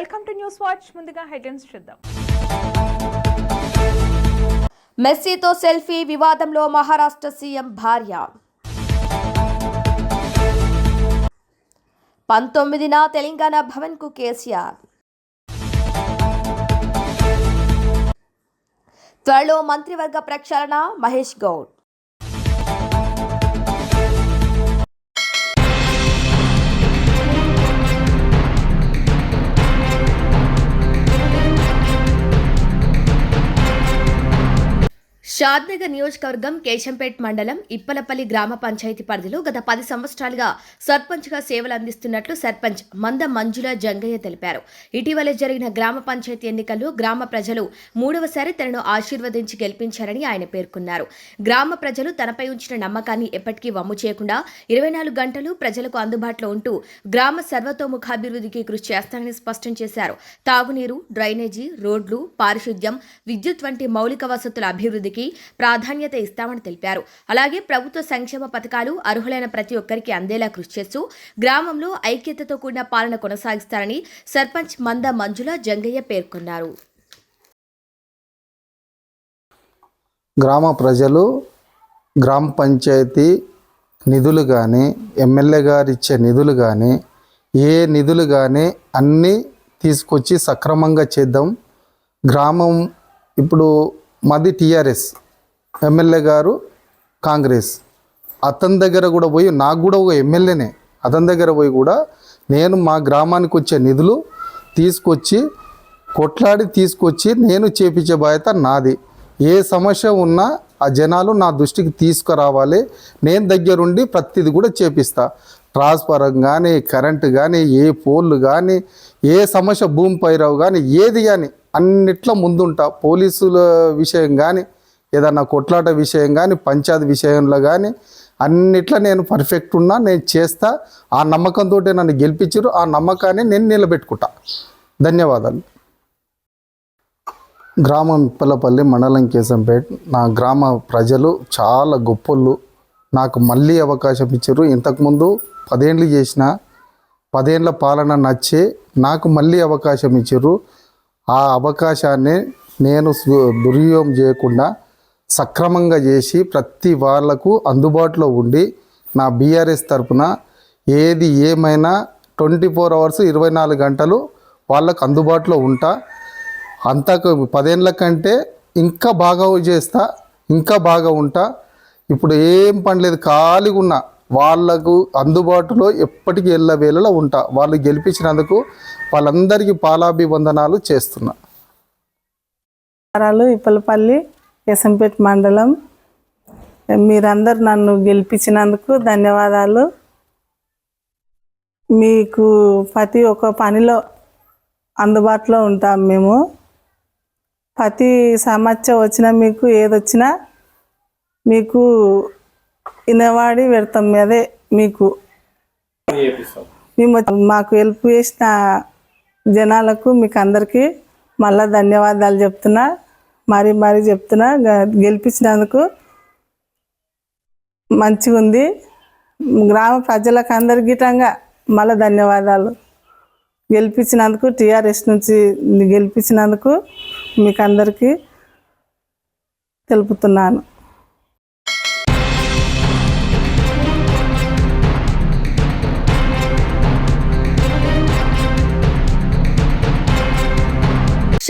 Welcome to news watch. ముందుగా headlines చూద్దాం. మెస్సీతో సెల్ఫీ వివాదంలో మహారాష్ట్ర సీఎం భార్య. పంతొమ్మిదిన తెలంగాణ భవన్కు కేసీఆర్. త్వరలో మంత్రివర్గ ప్రక్షాళన మహేష్ గౌడ్. షాద్నగర్ నియోజకవర్గం కేశంపేట్ మండలం ఇప్పలపల్లి గ్రామ పంచాయతీ పరిధిలో గత పది సంవత్సరాలుగా సర్పంచ్గా సేవలు అందిస్తున్నట్లు సర్పంచ్ మంద మంజుల జంగయ్య తెలిపారు. ఇటీవల జరిగిన గ్రామ పంచాయతీ ఎన్నికల్లో గ్రామ ప్రజలు మూడవసారి తనను ఆశీర్వదించి గెలిపించారని ఆయన పేర్కొన్నారు. గ్రామ ప్రజలు తనపై ఉంచిన నమ్మకాన్ని ఎప్పటికీ వమ్ము చేయకుండా ఇరవై నాలుగు గంటలు ప్రజలకు అందుబాటులో ఉంటూ గ్రామ సర్వతోముఖాభివృద్ధికి కృషి చేస్తానని స్పష్టం చేశారు. తాగునీరు డ్రైనేజీ రోడ్లు పారిశుద్ధ్యం విద్యుత్ వంటి మౌలిక వసతుల అభివృద్ధికి ప్రాధాన్యత ఇస్తామని తెలిపారు. అలాగే ప్రభుత్వ సంక్షేమ పథకాలు అర్హులైన ప్రతి ఒక్కరికి అందేలా కృషి చేస్తూ గ్రామంలో ఐక్యతతో కూడిన పాలన కొనసాగిస్తారని సర్పంచ్ మంద మంజుల జంగయ్య పేర్కొన్నారు. గ్రామ ప్రజలు గ్రామ పంచాయతీ నిధులు కానీ ఎమ్మెల్యే గారు ఇచ్చే నిధులు కానీ ఏ నిధులు కానీ అన్నీ తీసుకొచ్చి సక్రమంగా చేద్దాం. గ్రామం ఇప్పుడు మాది టీఆర్ఎస్. ఎమ్మెల్యే గారు కాంగ్రెస్. అతని దగ్గర కూడా పోయి నాకు కూడా ఒక ఎమ్మెల్యేనే. అతని దగ్గర పోయి కూడా నేను మా గ్రామానికి వచ్చే నిధులు తీసుకొచ్చి కొట్లాడి తీసుకొచ్చి నేను చేపించే బాధ్యత నాది. ఏ సమస్య ఉన్నా ఆ జనాలు నా దృష్టికి తీసుకురావాలి. నేను దగ్గరుండి ప్రతిది కూడా చేపిస్తా. ట్రాన్స్ఫారం కానీ కరెంటు కానీ ఏ పోల్లు కానీ ఏ సమస్య భూమి పైరావు కానీ ఏది కానీ అన్నిట్లో ముందుంటా. పోలీసుల విషయం కానీ ఏదన్నా కొట్లాట విషయం కానీ పంచాయతీ విషయంలో కానీ అన్నిట్లో నేను పర్ఫెక్ట్ ఉన్నా నేను చేస్తా. ఆ నమ్మకంతో నన్ను గెలిపించారు ఆ నమ్మకాన్ని నేను నిలబెట్టుకుంటా. ధన్యవాదాలు. గ్రామం ఇప్పలపల్లి మండలం కేసంపేట్ నా గ్రామ ప్రజలు చాలా గొప్పలు నాకు మళ్ళీ అవకాశం ఇచ్చారు ఇంతకుముందు పదేండ్లు చేసిన పదేండ్ల పాలన నచ్చి నాకు మళ్ళీ అవకాశం ఇచ్చారు ఆ అవకాశాన్ని నేను సు- దుర్వినియోగం చేయకుండా సక్రమంగా చేసి ప్రతి వాళ్ళకు అందుబాటులో ఉండి నా బీఆర్ఎస్ తరపున ఏది ఏమైనా ట్వంటీ ఫోర్ అవర్స్ ఇరవై నాలుగు గంటలు వాళ్ళకు అందుబాటులో ఉంటా. అంతకు పదేళ్ళ కంటే ఇంకా బాగా చేస్తా ఇంకా బాగా ఉంటా. ఇప్పుడు ఏం పని లేదు ఖాళీగా ఉన్నా. వాళ్ళకు అందుబాటులో ఎప్పటికీ ఎల్ల వేళలో ఉంటా. వాళ్ళు గెలిపించినందుకు వాళ్ళందరికీ పాలాభివందనాలు చేస్తున్నా. ఇప్పలపల్లి కేశంపేట మండలం. మీరందరూ నన్ను గెలిపించినందుకు ధన్యవాదాలు. మీకు ప్రతి ఒక్క పనిలో అందుబాటులో ఉంటాం మేము. ప్రతి సమస్య వచ్చినా మీకు ఏదొచ్చినా మీకు వినవాడి పెడతాం అదే మీకు. మేము మాకు హెల్ప్ చేసిన జనాలకు మీకు అందరికీ మళ్ళా ధన్యవాదాలు చెప్తున్నా. మరీ మరీ చెప్తున్నా గ- గెలిపించినందుకు మంచిగా ఉంది గ్రామ ప్రజలకు అందరి గిటంగా మళ్ళా ధన్యవాదాలు. గెలిపించినందుకు టీఆర్ఎస్ నుంచి గెలిపించినందుకు మీకు అందరికీ తెలుపుతున్నాను.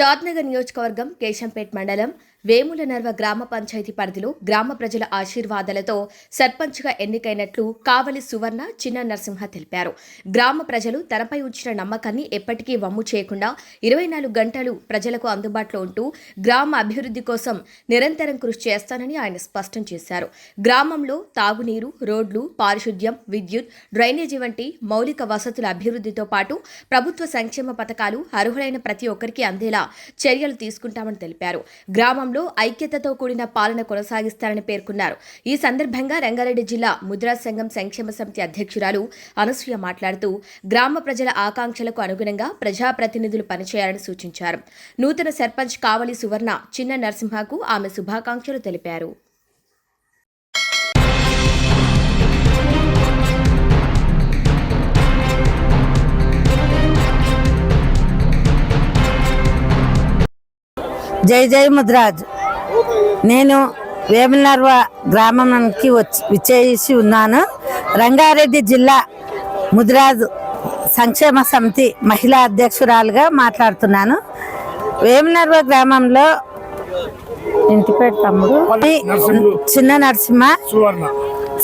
షాద్నగర్ నియోజకవర్గం కేశంపేట్ మండలం వేముల నర్వ గ్రామ పంచాయతీ పరిధిలో గ్రామ ప్రజల ఆశీర్వాదాలతో సర్పంచ్గా ఎన్నికైనట్లు కావలి సువర్ణ చిన్న నరసింహ తెలిపారు. గ్రామ ప్రజలు తనపై ఉంచిన నమ్మకాన్ని ఎప్పటికీ వమ్ము చేయకుండా ఇరవై నాలుగు గంటలు ప్రజలకు అందుబాటులో ఉంటూ గ్రామ అభివృద్ధి కోసం నిరంతరం కృషి చేస్తానని ఆయన స్పష్టం చేశారు. గ్రామంలో తాగునీరు రోడ్లు పారిశుద్ధ్యం విద్యుత్ డ్రైనేజీ వంటి మౌలిక వసతుల అభివృద్ధితో పాటు ప్రభుత్వ సంక్షేమ పథకాలు అర్హులైన ప్రతి ఒక్కరికి అందేలా చర్యలు తీసుకుంటామని తెలిపారు. గ్రామంలో ఐక్యతతో కూడిన పాలన కొనసాగిస్తారని పేర్కొన్నారు. ఈ సందర్భంగా రంగారెడ్డి జిల్లా ముద్రా సంఘం సంక్షేమ సమితి అధ్యక్షురాలు అనసూయ మాట్లాడుతూ గ్రామ ప్రజల ఆకాంక్షలకు అనుగుణంగా ప్రజాప్రతినిధులు పనిచేయాలని సూచించారు. నూతన సర్పంచ్ కావలి సువర్ణ చిన్న నరసింహకు ఆమె శుభాకాంక్షలు తెలిపారు. జై జై ముద్రాజ్. నేను వేములర్వ గ్రామానికి వచ్చి విచ్చేసి ఉన్నాను. రంగారెడ్డి జిల్లా ముద్రాజ్ సంక్షేమ సమితి మహిళా అధ్యక్షురాలుగా మాట్లాడుతున్నాను. వేములర్వ గ్రామంలో ఇంటి పేరు తమ్ముడు చిన్న నరసింహ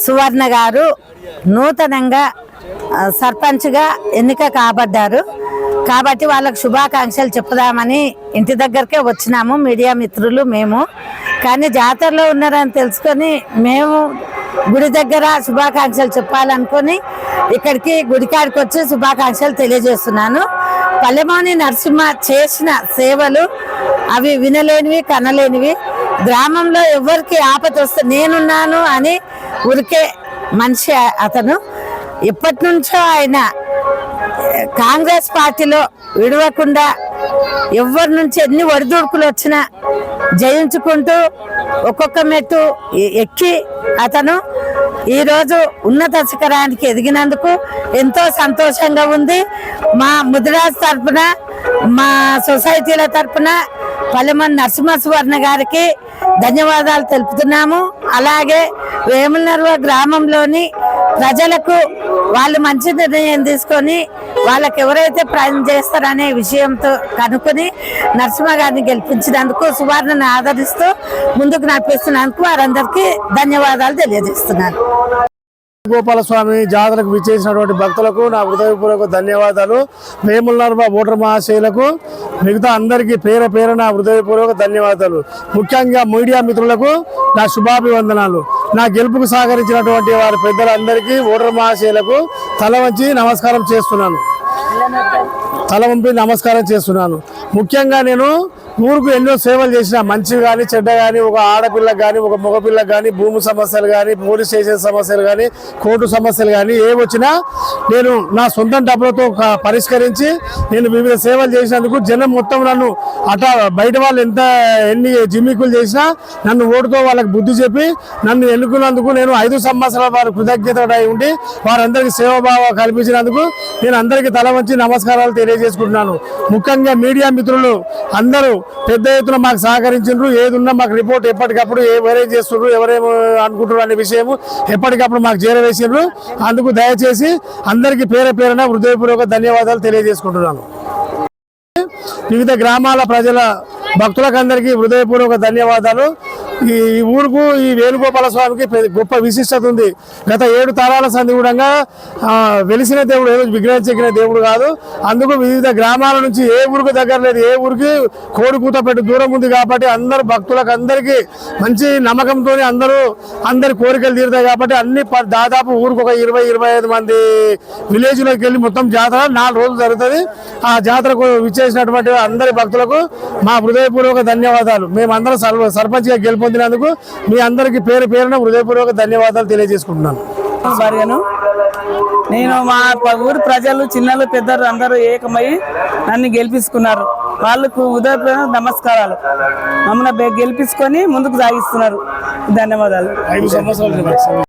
సువర్ణ గారు నూతనంగా సర్పంచ్గా ఎన్నిక కాబడ్డారు. కాబట్టి వాళ్ళకు శుభాకాంక్షలు చెప్పుదామని ఇంటి దగ్గరకే వచ్చినాము. మీడియా మిత్రులు మేము. కానీ జాతరలో ఉన్నారని తెలుసుకొని మేము గుడి దగ్గర శుభాకాంక్షలు చెప్పాలనుకొని ఇక్కడికి గుడికాడికి వచ్చి శుభాకాంక్షలు తెలియజేస్తున్నాను. పల్లెమోని నరసింహ చేసిన సేవలు అవి వినలేనివి కనలేనివి. గ్రామంలో ఎవరికి ఆపద వస్తే నేనున్నాను అని ఉరికే మనిషి అతను. ఇప్పటి నుంచో ఆయన కాంగ్రెస్ పార్టీలో విడవకుండా ఎవరి నుంచి ఎన్ని ఒడిదుడుకులు వచ్చినా జయించుకుంటూ ఒక్కొక్క మెట్టు ఎక్కి అతను ఈరోజు ఉన్నత శిఖరానికి ఎదిగినందుకు ఎంతో సంతోషంగా ఉంది. మా ముదిరాజ్ తరపున మా సొసైటీల తరపున పల్లెమన్ నరసింహసువర్ణ గారికి ధన్యవాదాలు తెలుపుతున్నాము. అలాగే వేములనర్వ గ్రామంలోని ప్రజలకు వాళ్ళు మంచి నిర్ణయం తీసుకొని వాళ్ళకి ఎవరైతే ప్రయాణం చేస్తారనే విషయంతో కనుక్కొని నరసింహ గారిని గెలిపించినందుకు సువర్ణను ఆదరిస్తూ ముందుకు నడిపిస్తున్నందుకు వారందరికీ ధన్యవాదాలు తెలియజేస్తున్నాను. గోపాలస్వామి జాతరకు విచ్చేసినటువంటి భక్తులకు నా హృదయపూర్వక ధన్యవాదాలు. వేములనర్మ ఓటర్ మహాశయులకు మిగతా అందరికీ పేర పేర నా హృదయపూర్వక ధన్యవాదాలు. ముఖ్యంగా మీడియా మిత్రులకు నా శుభాభివందనాలు. నా గెలుపుకు సహకరించినటువంటి వారి పెద్దలందరికీ ఓటర్ మహాశయులకు తల వంచి నమస్కారం చేస్తున్నాను. తల వంపి నమస్కారం చేస్తున్నాను. ముఖ్యంగా నేను ఊరుకు ఎన్నో సేవలు చేసిన మంచి కానీ చెడ్డ కానీ ఒక ఆడపిల్లకు కానీ ఒక మగపిల్లకు కానీ భూమి సమస్యలు కానీ పోలీస్ స్టేషన్ సమస్యలు కానీ కోర్టు సమస్యలు కానీ ఏ వచ్చినా నేను నా సొంత డబ్బులతో పరిష్కరించి నేను వివిధ సేవలు చేసినందుకు జనం మొత్తం నన్ను అట బయట వాళ్ళు ఎంత ఎన్ని జిమ్మికులు చేసినా నన్ను ఓటుతో వాళ్ళకి బుద్ధి చెప్పి నన్ను ఎన్నుకున్నందుకు నేను ఐదు సంవత్సరాల వారు కృతజ్ఞతడై ఉండి వారందరికీ సేవాభావ కల్పించినందుకు నేను అందరికీ తల వంచి నమస్కారాలు తెలియజేసుకుంటున్నాను. ముఖ్యంగా మీడియా మిత్రులు అందరూ పెద్ద ఎత్తున మాకు సహకరించారు ఏది ఉన్నా మాకు రిపోర్ట్ ఎప్పటికప్పుడు ఎవరేం చేస్తున్నారు ఎవరేం అనుకుంటున్నారు అనే విషయం ఎప్పటికప్పుడు మాకు చేరవేసిండ్రు. అందుకు దయచేసి అందరికీ పేర పేరున హృదయపూర్వక ధన్యవాదాలు తెలియజేసుకుంటున్నాను. వివిధ గ్రామాల ప్రజల భక్తులకు అందరికీ హృదయపూర్వక ధన్యవాదాలు. ఈ ఊరుకు ఈ వేణుగోపాల స్వామికి పెద్ద- గొప్ప విశిష్టత ఉంది. గత ఏడు తరాల సంధి కూడా వెలిసిన దేవుడు ఏదో విగ్రహం దేవుడు కాదు. అందుకు వివిధ గ్రామాల నుంచి ఏ ఊరికి దగ్గర లేదు ఏ ఊరికి కోడి కూత పెట్టి దూరం ఉంది కాబట్టి అందరు భక్తులకు అందరికీ మంచి నమ్మకంతో అందరూ అందరి కోరికలు తీరుతాయి కాబట్టి అన్ని ప- దాదాపు ఊరికి ఒక ఇరవై ఇరవై ఐదు మంది విలేజ్లోకి వెళ్ళి మొత్తం జాతర నాలుగు రోజులు జరుగుతుంది. ఆ జాతరకు విచ్చేసినటువంటి అందరి భక్తులకు మా హృదయ హృదయపూర్వక ధన్యవాదాలు. మేమందరం సర్వ సర్పంచ్గా గెలుపొందినందుకు మీ అందరికీ పేరు పేరున హృదయపూర్వక ధన్యవాదాలు తెలియజేసుకుంటున్నాను. భార్యను నేను మా ఊరి ప్రజలు చిన్నలు పెద్దలు అందరూ ఏకమై నన్ను గెలిపించుకున్నారు. వాళ్ళకు ఉదయపూర్వక నమస్కారాలు. మమ్మల్ని గెలిపించుకొని ముందుకు సాగిస్తున్నారు. ధన్యవాదాలు.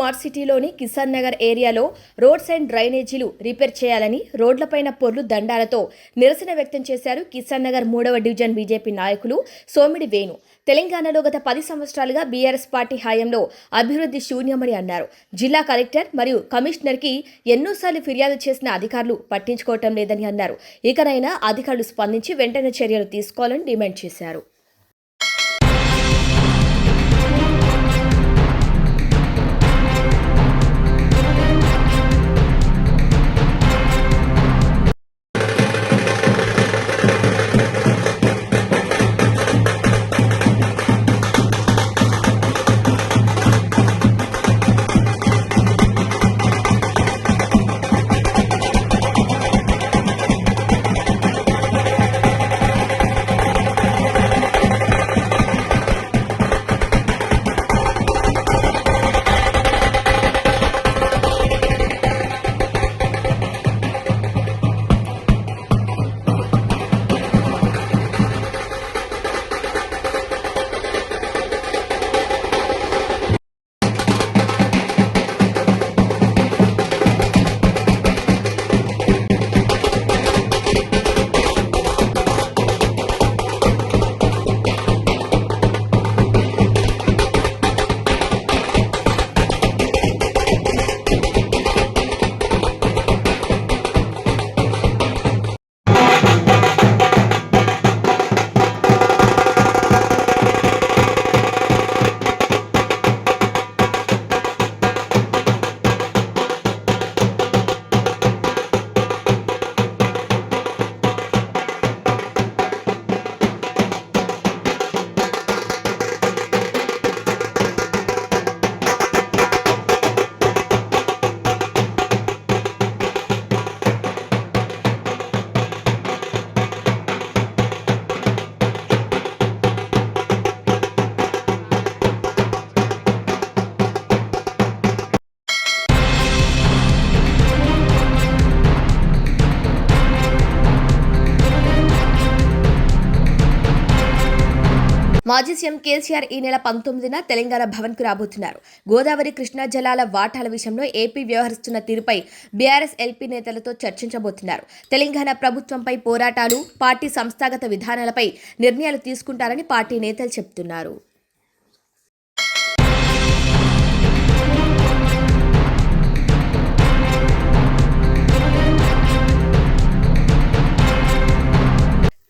స్మార్ట్ సిటీలోని కిసాన్ నగర్ ఏరియాలో రోడ్స్ అండ్ డ్రైనేజీలు రిపేర్ చేయాలని రోడ్లపైన పొర్లు దండాలతో నిరసన వ్యక్తం చేశారు కిసాన్ నగర్ మూడవ డివిజన్ బీజేపీ నాయకులు సోమిడి వేణు. తెలంగాణలో గత పది సంవత్సరాలుగా బీఆర్ఎస్ పార్టీ హయాంలో అభివృద్ధి శూన్యమని అన్నారు. జిల్లా కలెక్టర్ మరియు కమిషనర్కి ఎన్నోసార్లు ఫిర్యాదు చేసిన అధికారులు పట్టించుకోవటం లేదని అన్నారు. ఇకనైనా అధికారులు స్పందించి వెంటనే చర్యలు తీసుకోవాలని డిమాండ్ చేశారు. మాజీ సీఎం కేసీఆర్ ఈ నెల పంతొమ్మిదిన తెలంగాణ భవన్కు రాబోతున్నారు. గోదావరి కృష్ణా జలాల వాటాల విషయంలో ఏపీ వ్యవహరిస్తున్న తీరుపై బీఆర్ఎస్ ఎల్పీ నేతలతో చర్చించబోతున్నారు. తెలంగాణ ప్రభుత్వంపై పోరాటాలు పార్టీ సంస్థాగత విధానాలపై నిర్ణయాలు తీసుకుంటారని పార్టీ నేతలు చెబుతున్నారు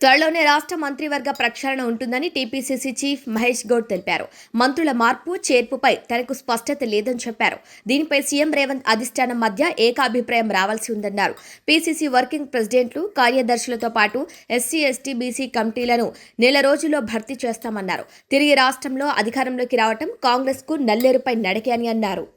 త్వరలోనే రాష్ట్ర మంత్రివర్గ ప్రక్షాళన ఉంటుందని టీపీసీసీ చీఫ్ మహేష్ గౌడ్ తెలిపారు. మంత్రుల మార్పు చేర్పుపై తనకు స్పష్టత లేదని చెప్పారు. దీనిపై సీఎం రేవంత్ అధిష్టానం మధ్య ఏకాభిప్రాయం రావాల్సి ఉందన్నారు. పీసీసీ వర్కింగ్ ప్రెసిడెంట్లు కార్యదర్శులతో పాటు ఎస్సీ ఎస్టీ బీసీ కమిటీలను నెల రోజుల్లో భర్తీ చేస్తామన్నారు. తిరిగి రాష్ట్రంలో అధికారంలోకి రావటం కాంగ్రెస్కు నల్లేరుపై నడకే అని అన్నారు.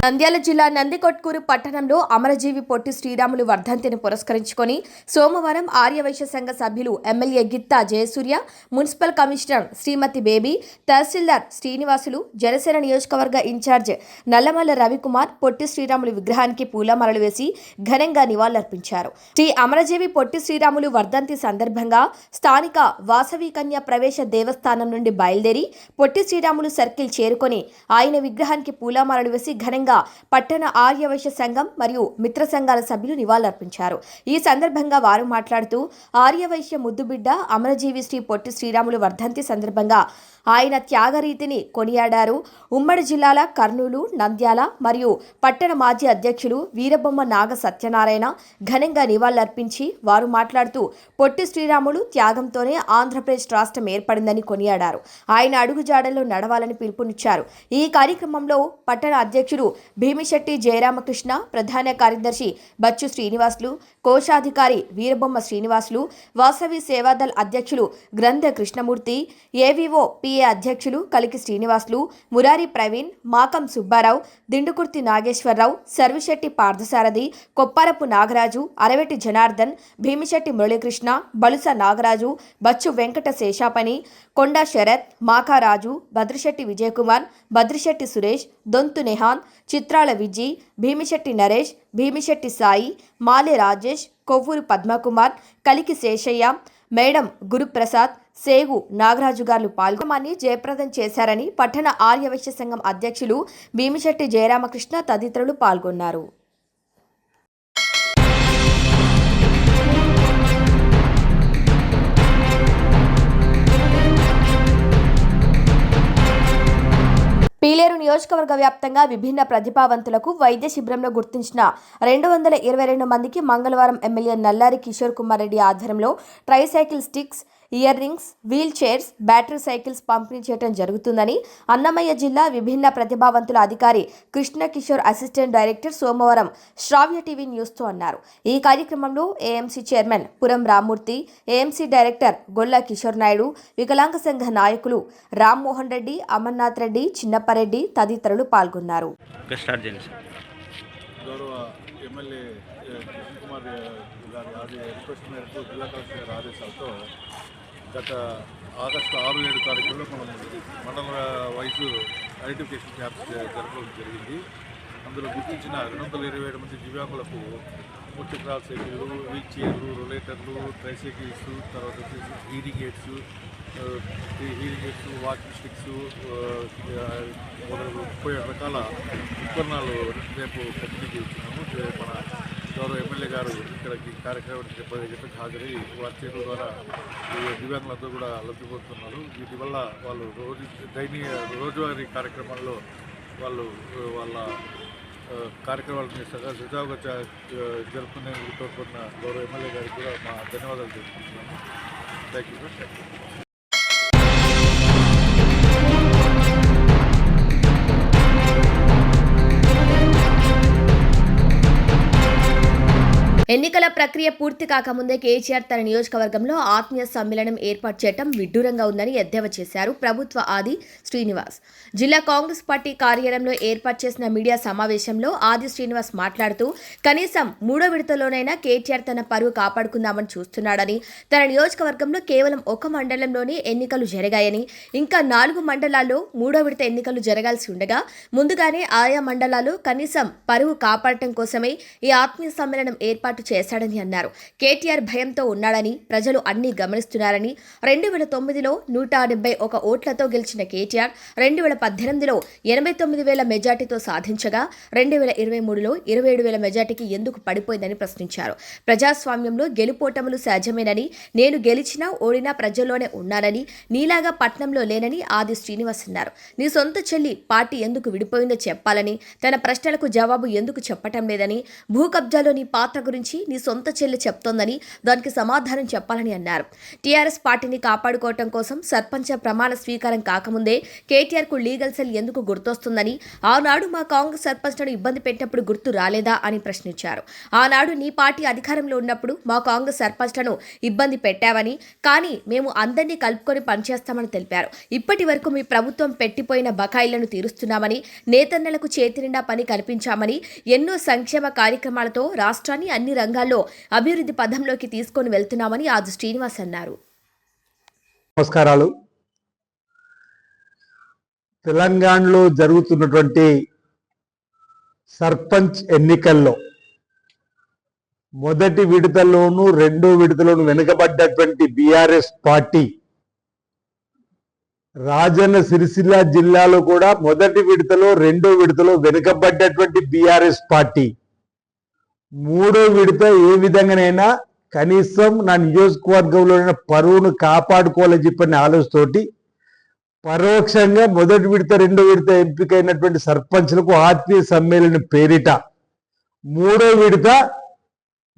నంద్యాల జిల్లా నందికొట్కూరు పట్టణంలో అమరజీవి పొట్టి శ్రీరాములు వర్ధంతిని పురస్కరించుకొని సోమవారం ఆర్యవైశ్య సంఘ సభ్యులు MLA Gitta Jayasurya municipal commissioner Shrimati Baby tahsildar Srinivasulu Janasena నియోజకవర్గ ఇన్ఛార్జ్ నల్లమల్ల రవికుమార్ పొట్టి శ్రీరాములు విగ్రహానికి పూలమాలలు వేసి ఘనంగా నివాళులర్పించారు. శ్రీ అమరజీవి పొట్టి శ్రీరాములు వర్ధంతి సందర్భంగా స్థానిక వాసవి కన్య ప్రవేశ దేవస్థానం నుండి బయలుదేరి పొట్టి శ్రీరాములు సర్కిల్ చేరుకొని ఆయన విగ్రహానికి పూలమాలలు వేసి ఘనంగా పట్టణ ఆర్యవైశ్య సంఘం మరియు మిత్ర సంఘాల సభ్యులు నివాళులర్పించారు. ఈ సందర్భంగా వారు మాట్లాడుతూ ఆర్యవైశ్య ముద్దుబిడ్డ అమరజీవి శ్రీ పొట్టి శ్రీరాములు వర్ధంతి సందర్భంగా ఆయన త్యాగరీతిని కొనియాడారు. ఉమ్మడి జిల్లాల కర్నూలు నంద్యాల మరియు పట్టణ మాజీ అధ్యక్షులు వీరబొమ్మ నాగ సత్యనారాయణ ఘనంగా నివాళులర్పించి వారు మాట్లాడుతూ పొట్టి శ్రీరాములు త్యాగంతోనే ఆంధ్రప్రదేశ్ రాష్ట్రం ఏర్పడిందని కొనియాడారు. ఆయన అడుగుజాడల్లో నడవాలని పిలుపునిచ్చారు. ఈ కార్యక్రమంలో పట్టణ అధ్యక్షుడు భీమిశెట్టి జయరామకృష్ణ ప్రధాన కార్యదర్శి బచ్చు శ్రీనివాసులు కోశాధికారి వీరబొమ్మ శ్రీనివాసులు వాసవి సేవాదల్ అధ్యక్షులు గ్రంథ కృష్ణమూర్తి ఏవీఓ పిఏ అధ్యక్షులు కలికి శ్రీనివాసులు మురారి ప్రవీణ్ మాకం సుబ్బారావు దిండుకుర్తి నాగేశ్వరరావు సర్విశెట్టి పార్థసారథి కొప్పారపు నాగరాజు అరవెట్టి జనార్దన్ భీమిశెట్టి మురళీకృష్ణ బలుస నాగరాజు బచ్చు వెంకట శేషాపని కొండ శరత్ మాకారాజు భద్రశెట్టి విజయకుమార్ భద్రశెట్టి సురేష్ దొంతు నెహాన్ చిత్రాల విజి భీమిశెట్టి నరేష్ భీమిశెట్టి సాయి మాలె రాజేష్ కొవ్వూరు పద్మకుమార్ కలికి శేషయ్య మేడం గురుప్రసాద్ సేగు నాగరాజు గారు పాల్గొని జయప్రదం చేశారని పట్టణ ఆర్యవైశ్య సంఘం అధ్యక్షులు భీమిశెట్టి జయరామకృష్ణ తదితరులు పాల్గొన్నారు. పీలేరు నియోజకవర్గ వ్యాప్తంగా విభిన్న ప్రతిభావంతులకు వైద్య శిబిరంలో గుర్తించిన రెండు వందల ఇరవై రెండు మందికి మంగళవారం ఎమ్మెల్యే నల్లారి కిషోర్ కుమార్ రెడ్డి ఆధ్వర్యంలో tricycle sticks ear rings wheel chairs battery cycles పంపిణీ చేయడం జరుగుతుందని అన్నమయ్య జిల్లా విభిన్న ప్రతిభావంతుల అధికారి కృష్ణ కిషోర్ అసిస్టెంట్ డైరెక్టర్ సోమవారం శ్రావ్య టీవీ న్యూస్తో అన్నారు. ఈ కార్యక్రమంలో AMC chairman Puram Rammurthy AMC director Golla Kishore Naidu వికలాంగ సంఘ నాయకులు రామ్మోహన్ రెడ్డి అమర్నాథ్ రెడ్డి చిన్నప్పరెడ్డి తదితరులు పాల్గొన్నారు. గౌరవ ఎమ్మెల్యే ఏ, గారి ఆది రిక్వెస్ట్ మేరకు జిల్లా కలెక్టర్ గారి ఆదేశాలతో గత ఆగస్టు ఆరు ఏడు తారీఖుల్లో మనం మండల వైస్ ఐడెంటిఫికేషన్ క్యాంప్స్ జరపడం జరిగింది. అందులో గుర్తించిన రెండు వందల ఇరవై ఏడు మంది దివ్యాంగులకు ముచ్చక్రాల్ సైకిళ్ళు వీల్ చైర్లు రొలేటర్లు ట్రైసైకిల్స్ తర్వాత వచ్చేసి hearing aids hearing aids walking sticks మొదలగు ముప్పై ఏడు రకాల ఉత్పన్నాలు రేపు పంపిణీ చేస్తున్నాము. మన గౌరవ ఎమ్మెల్యే గారు ఇక్కడికి కార్యక్రమానికి చెప్ప- చెప్పకి హాజరై వారి చేతుల ద్వారా ఈ దివ్యాంగులందరూ కూడా లబ్ధి పొందుతున్నారు వీటి వల్ల వాళ్ళు రోజు దైనీయ రోజువారీ కార్యక్రమాల్లో వాళ్ళు వాళ్ళ కార్యక్రమాలని సజా సజావుగా జ- ఆ, జరుపుకునేందుకు గౌరవ ఎమ్మెల్యే గారికి కూడా మా ధన్యవాదాలు తెలుపుకుంటున్నాము. Thank you sir thank you ఎన్నికల ప్రక్రియ పూర్తి కాకముందే కేసీఆర్ తన నియోజకవర్గంలో ఆత్మీయ సమ్మేళనం ఏర్పాటు చేయడం విడ్డూరంగా ఉందని ఎద్దేవా చేశారు ప్రభుత్వ ఆది శ్రీనివాస్. జిల్లా కాంగ్రెస్ పార్టీ కార్యాలయంలో ఏర్పాటు చేసిన మీడియా సమావేశంలో ఆది శ్రీనివాస్ మాట్లాడుతూ కనీసం మూడో విడతలోనైనా కేటీఆర్ తన పరువు కాపాడుకుందామని చూస్తున్నాడని తన నియోజకవర్గంలో కేవలం ఒక మండలంలోనే ఎన్నికలు జరిగాయని ఇంకా నాలుగు మండలాల్లో మూడో విడత ఎన్నికలు జరగాల్సి ఉండగా ముందుగానే ఆయా మండలాల్లో కనీసం పరువు కాపాడటం కోసమే ఈ ఆత్మీయ సమ్మేళనం ఏర్పాటు చేశాడని అన్నారు. కేటీఆర్ భయంతో ఉన్నాడని ప్రజలు అన్నీ గమనిస్తున్నారని రెండు వేల తొమ్మిదిలో నూట డెబ్బై ఒక ఓట్లతో గెలిచిన కేటీఆర్ రెండు వేల పద్దెనిమిదిలో ఎనభై తొమ్మిది వేల మెజార్టీతో సాధించగా రెండు వేల ఇరవై మూడులో ఇరవై ఏడు వేల మెజార్టీకి ఎందుకు పడిపోయిందని ప్రశ్నించారు. ప్రజాస్వామ్యంలో గెలుపోటములు సహజమేనని నేను గెలిచినా ఓడినా ప్రజల్లోనే ఉన్నానని నీలాగా పట్నంలో లేనని ఆది శ్రీనివాస్ అన్నారు. నీ సొంత చెల్లి పార్టీ ఎందుకు విడిపోయిందో చెప్పాలని తన ప్రశ్నలకు జవాబు ఎందుకు చెప్పటం లేదని భూ కబ్జాలో నీ పాత్ర గురించి నీ సొంత చెల్లి చెప్తోందని దానికి సమాధానం చెప్పాలని అన్నారు. టీఆర్ఎస్ పార్టీని కాపాడుకోవటం కోసం సర్పంచ ప్రమాణ స్వీకారం కాకముందే కేటీఆర్కు లీగల్ సెల్ ఎందుకు గుర్తొస్తుందని ఆనాడు మా కాంగ్రెస్ సర్పంచ్లను ఇబ్బంది పెట్టినప్పుడు గుర్తు రాలేదా అని ప్రశ్నించారు. ఆనాడు నీ పార్టీ అధికారంలో ఉన్నప్పుడు మా కాంగ్రెస్ సర్పంచ్లను ఇబ్బంది పెట్టావని కానీ మేము అందరినీ కలుపుకొని పనిచేస్తామని తెలిపారు. ఇప్పటి వరకు మీ ప్రభుత్వం పెట్టిపోయిన బకాయిలను తీరుస్తున్నామని నేతన్నలకు చేతి నిండా పని కల్పించామని ఎన్నో సంక్షేమ కార్యక్రమాలతో రాష్ట్రాన్ని అన్ని రంగాల్లో అభివృద్ధి పథంలోకి తీసుకొని వెళ్తున్నామని ఆది శ్రీనివాస్ అన్నారు. నమస్కారాలు. తెలంగాణలో జరుగుతున్నటువంటి సర్పంచ్ ఎన్నికల్లో మొదటి విడతలోను రెండో విడతలోను వెనుకబడ్డటువంటి బీఆర్ఎస్ పార్టీ రాజన్న సిరిసిల్ల జిల్లాలో కూడా మొదటి విడతలో రెండో విడతలో వెనుకబడ్డటువంటి బీఆర్ఎస్ పార్టీ. మూడో విడత ఏ విధంగానైనా కనీసం నా నియోజకవర్గంలో పరువును కాపాడుకోవాలని చెప్పని ఆలోచనతోటి పరోక్షంగా మొదటి విడత రెండో విడత ఎంపికైనటువంటి సర్పంచ్లకు ఆత్మీయ సమ్మేళనం పేరిట మూడో విడత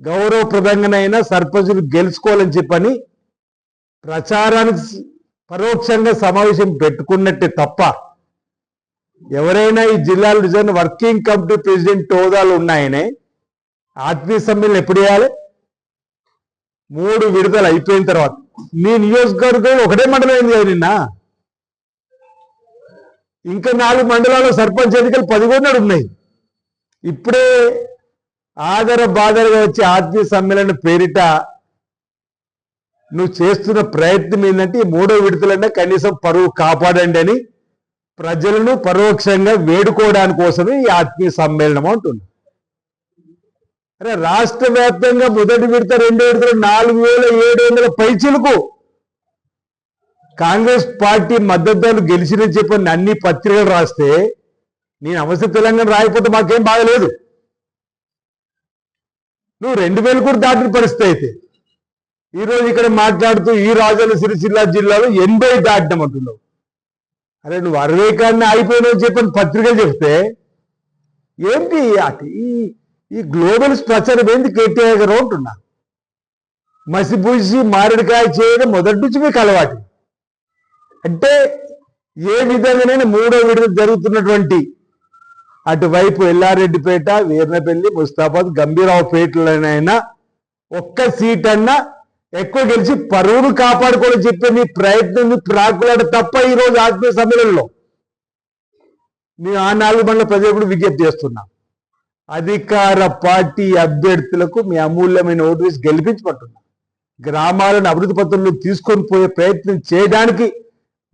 గౌరవప్రదంగానైనా సర్పంచులు గెలుచుకోవాలని చెప్పని ప్రచారానికి పరోక్షంగా సమావేశం పెట్టుకున్నట్టే తప్ప ఎవరైనా ఈ జిల్లాలో నిజంగా వర్కింగ్ కమిటీ ప్రెసిడెంట్ హోదాలు ఉన్నాయనే ఆత్మీయ సమ్మేళనం ఎప్పుడు చేయాలి? మూడు విడుదల అయిపోయిన తర్వాత. నీ నియోజకవర్గం ఒకటే మండలం అయింది కదా నిన్న? ఇంకా నాలుగు మండలాల్లో సర్పంచ్ ఎన్నికలు పదికొండు ఉన్నాయి. ఇప్పుడే ఆదర బాదరగా వచ్చే ఆత్మీయ సమ్మేళన పేరిట నువ్వు చేస్తున్న ప్రయత్నం ఏంటంటే ఈ మూడో విడతలన్నా కనీసం పరువు కాపాడండి అని ప్రజలను పరోక్షంగా వేడుకోవడానికి కోసమే ఈ ఆత్మీయ సమ్మేళనం అంటున్నాను అరే రాష్ట్ర వ్యాప్తంగా మొదటి విడత రెండో విడతలు నాలుగు వేల ఏడు వందల పైచీలకు కాంగ్రెస్ పార్టీ మద్దతుదారులు గెలిచినని చెప్పని అన్ని పత్రికలు రాస్తే నేను అవసరం తెలంగాణ రాయకపోతే మాకేం బాగలేదు నువ్వు రెండు వేలు కూడా దాటిన పరిస్థితి అయితే ఈరోజు ఇక్కడ మాట్లాడుతూ ఈ రాజన్న సిరిసిల్ల జిల్లాలో ఎనభై దాటినం అంటున్నావు. అరే నువ్వు అరవై కాడిని అయిపోయినావు చెప్పని పత్రికలు చెప్తే ఏంటి అటు ఈ గ్లోబల్ స్ట్రక్చర్ ఏంది కేటీఆర్ గారు అంటున్నా మసిపూసి మామిడికాయ చేయడం మొదటి నుంచి మీకు అలవాటు. అంటే ఏ విధంగానైనా మూడో విడత జరుగుతున్నటువంటి అటువైపు ఎల్లారెడ్డిపేట వీర్నపల్లి ముస్తాబాద్ గంభీరావుపేటలోనైనా ఒక్క సీట్ అన్నా ఎక్కువ గెలిచి పరువును కాపాడుకోవాలని చెప్పే నీ ప్రయత్నం ప్రాకులాడ తప్ప ఈ రోజు ఆత్మీయ సమ్మేళనంలో. మేము ఆ నాలుగు మండల ప్రజలు కూడా విజ్ఞప్తి చేస్తున్నా. అధికార పార్టీ అభ్యర్థులకు మీ అమూల్యమైన ఓటు వేసి గెలిపించబట్టున్నారు గ్రామాలను అభివృద్ధి పత్రంలో తీసుకొని పోయే ప్రయత్నం చేయడానికి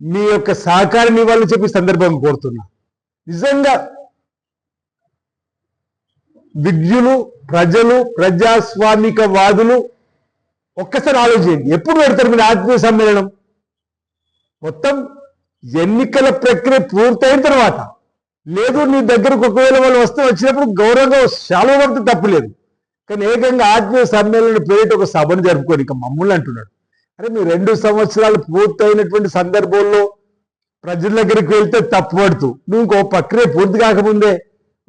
మీ యొక్క సహకారం ఇవ్వాలని చెప్పి సందర్భంగా కోరుతున్నా. నిజంగా విద్యులు ప్రజలు ప్రజాస్వామిక వాదులు ఒక్కసారి ఆలోచించండి. ఎప్పుడు పెడతారు మీరు ఆత్మీయ సమ్మేళనం? మొత్తం ఎన్నికల ప్రక్రియ పూర్తయిన తర్వాత లేదు నీ దగ్గరకు ఒకవేళ వాళ్ళు వస్తే వచ్చినప్పుడు గౌరవంగా శాలువ పడితే తప్పులేదు కానీ ఏకంగా ఆత్మీయ సమ్మేళన పేరిట ఒక సభను జరుపుకోండి ఇక మమ్మల్ని అంటున్నాడు. అరే మీ రెండు సంవత్సరాలు పూర్తయినటువంటి సందర్భంలో ప్రజల దగ్గరికి వెళ్తే తప్పుపడుతూ నువ్వు ఇంకో ప్రక్రియ పూర్తి కాకముందే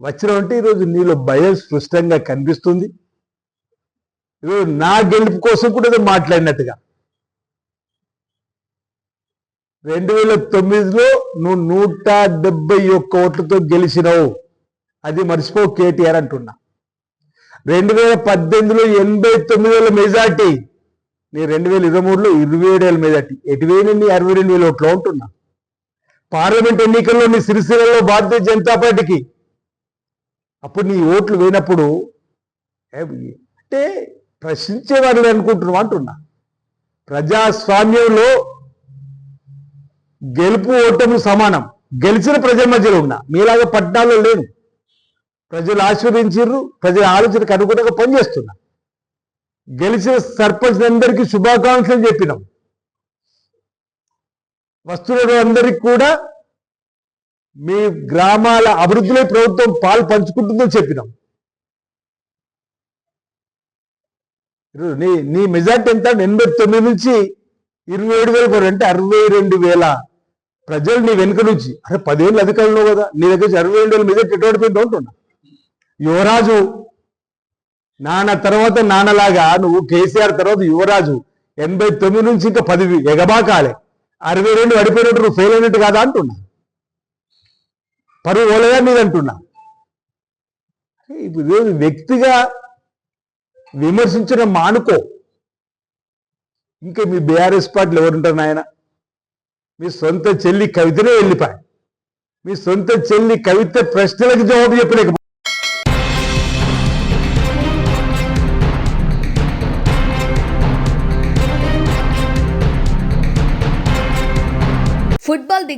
వచ్చినావంటే ఈరోజు నీలో భయం స్పష్టంగా కనిపిస్తుంది. ఈరోజు నా గెలుపు కోసం కూడా ఏదో మాట్లాడినట్టుగా. రెండు వేల తొమ్మిదిలో నువ్వు నూట డెబ్బై ఒక్క ఓట్లతో గెలిచినావు. అది మర్చిపో కేటీఆర్ అంటున్నా. రెండు వేల పద్దెనిమిదిలో ఎనభై తొమ్మిది వేల మెజార్టీ నీ రెండు వేల ఇరవై మూడులో ఇరవై ఏడు వేల మెజార్టీ. ఎటు నీ అరవై రెండు వేల ఓట్లు ఉంటున్నా పార్లమెంట్ ఎన్నికల్లో నీ సిరిసిల్లలో భారతీయ జనతా పార్టీకి. అప్పుడు నీ ఓట్లు వేయినప్పుడు అంటే ప్రశ్నించేవాడు అనుకుంటున్నావు అంటున్నా. ప్రజాస్వామ్యంలో గెలుపు ఓటము సమానం. గెలిచిన ప్రజల మధ్యలో ఉన్నా. మీలాగా పట్టణాల్లో లేను. ప్రజలు ఆశీర్వదించారు ప్రజల ఆలోచనకు అనుగుణంగా పనిచేస్తున్నా. గెలిచిన సర్పంచ్ అందరికీ శుభాకాంక్షలు చెప్పినాం. వస్తున్న అందరికి కూడా మీ గ్రామాల అభివృద్ధిలో ప్రభుత్వం పాలు పంచుకుంటుందని చెప్పినాం. నీ నీ మెజార్టీ ఎంత? ఎనభై తొమ్మిది నుంచి ఇరవై ఏడు వేల అంటే అరవై రెండు వేల ప్రజలు నీ వెనుక నుంచి అరే పదేళ్ళు అధికారంలో కదా నీ దగ్గర అరవై రెండు వేల మీద ఎటువంటి పోయింది యువరాజు నాన్న తర్వాత నాన్నలాగా నువ్వు కేసీఆర్ తర్వాత యువరాజు ఎనభై తొమ్మిది నుంచి ఇంకా పది ఎగబాకాలే. అరవై రెండు అడిపోయినట్టు నువ్వు ఫెయిల్ అయినట్టు కాదా అంటున్నా. పరువు ఓలగా నీదంటున్నా ఇప్పుడు వ్యక్తిగా విమర్శించడం మానుకో. ఇంకా మీ బీఆర్ఎస్ పార్టీలు ఎవరుంటారు నాయన? మీ సొంత చెల్లి కవితనే వెళ్ళిపోయి మీ సొంత చెల్లి కవిత ప్రశ్నలకు జవాబు చెప్పలేక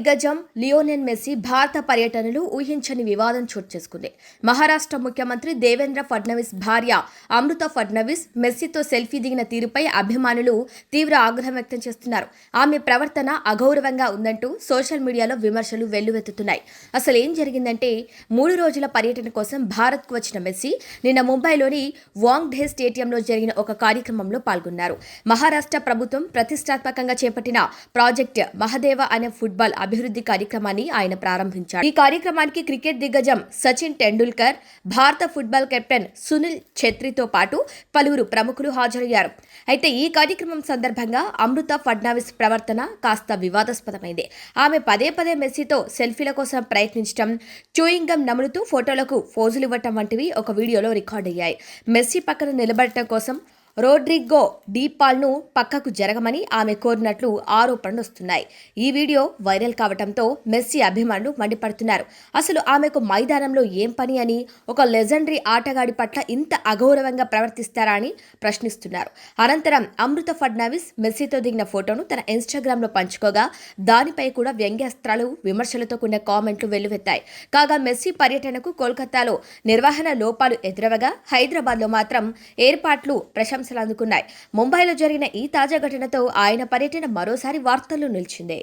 దిగ్గజం లియోనెన్ మెస్సీ భారత పర్యటనలు ఊహించని వివాదం చోటు చేసుకుంది. మహారాష్ట్ర ముఖ్యమంత్రి దేవేంద్ర ఫడ్నవీస్ భార్య అమృత ఫడ్నవీస్ మెస్సీతో సెల్ఫీ దిగిన తీరుపై అభిమానులు తీవ్ర ఆగ్రహం వ్యక్తం చేస్తున్నారు. ఆమె ప్రవర్తన అగౌరవంగా ఉందంటూ సోషల్ మీడియాలో విమర్శలు వెల్లువెత్తుతున్నాయి. అసలు ఏం జరిగిందంటే మూడు రోజుల పర్యటన కోసం భారత్కు వచ్చిన మెస్సీ నిన్న ముంబైలోని వాంగ్ ఢే స్టేడియంలో జరిగిన ఒక కార్యక్రమంలో పాల్గొన్నారు. మహారాష్ట్ర ప్రభుత్వం ప్రతిష్టాత్మకంగా చేపట్టిన ప్రాజెక్ట్ మహదేవ అనే ఫుట్బాల్ అభివృద్ధి కార్యక్రమాన్ని ఆయన ప్రారంభించారు. ఈ కార్యక్రమానికి క్రికెట్ దిగ్గజం సచిన్ టెండూల్కర్ భారత ఫుట్బాల్ కెప్టెన్ సునీల్ ఛెత్రితో పాటు పలువురు ప్రముఖులు హాజరయ్యారు. అయితే ఈ కార్యక్రమం సందర్భంగా అమృత ఫడ్నావిస్ ప్రవర్తన కాస్త వివాదాస్పదమైంది. ఆమె పదే పదే మెస్సీతో సెల్ఫీల కోసం ప్రయత్నించడం చూయింగం నములుతూ ఫోటోలకు ఫోజులు ఇవ్వటం వంటివి ఒక వీడియోలో రికార్డ్ అయ్యాయి మెస్సీ పక్కన నిలబడటం కోసం రోడ్రిగో డీపాల్ను పక్కకు జరగమని ఆమె కోరినట్లు ఆరోపణలు వస్తున్నాయి ఈ వీడియో వైరల్ కావడంతో మెస్సీ అభిమానులు మండిపడుతున్నారు. అసలు ఆమెకు మైదానంలో ఏం పని అని ఒక లెజెండరీ ఆటగాడి పట్ల ఇంత అగౌరవంగా ప్రవర్తిస్తారా అని ప్రశ్నిస్తున్నారు. అనంతరం అమృత ఫడ్నవీస్ మెస్సీతో దిగిన ఫోటోను తన ఇన్స్టాగ్రామ్లో పంచుకోగా దానిపై కూడా వ్యంగ్యాస్త్రాలు విమర్శలతో కూడిన కామెంట్లు వెల్లువెత్తాయి. కాగా మెస్సీ పర్యటనకు కోల్కతాలో నిర్వహణ లోపాలు ఎదురవగా హైదరాబాద్లో మాత్రం ఏర్పాట్లు ప్రశంసలు అందుకున్నాయి ముంబైలో జరిగిన ఈ తాజా ఘటనతో ఆయన పర్యటన మరోసారి వార్తల్లో నిలిచింది.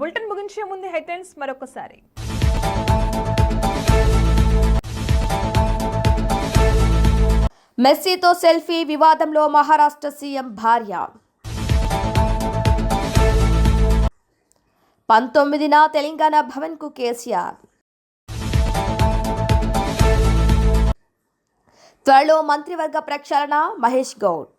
బులెటిన్ ముగించే ముందు హెడ్లైన్స్ మరొకసారి. మెస్సీతో సెల్ఫీ వివాదంలో మహారాష్ట్ర సీఎం భార్య. పంతొమ్మిదిన తెలంగాణ భవన్కు కేసీఆర్. త్వరలో మంత్రివర్గ ప్రక్షాళన మహేష్ గౌడ్.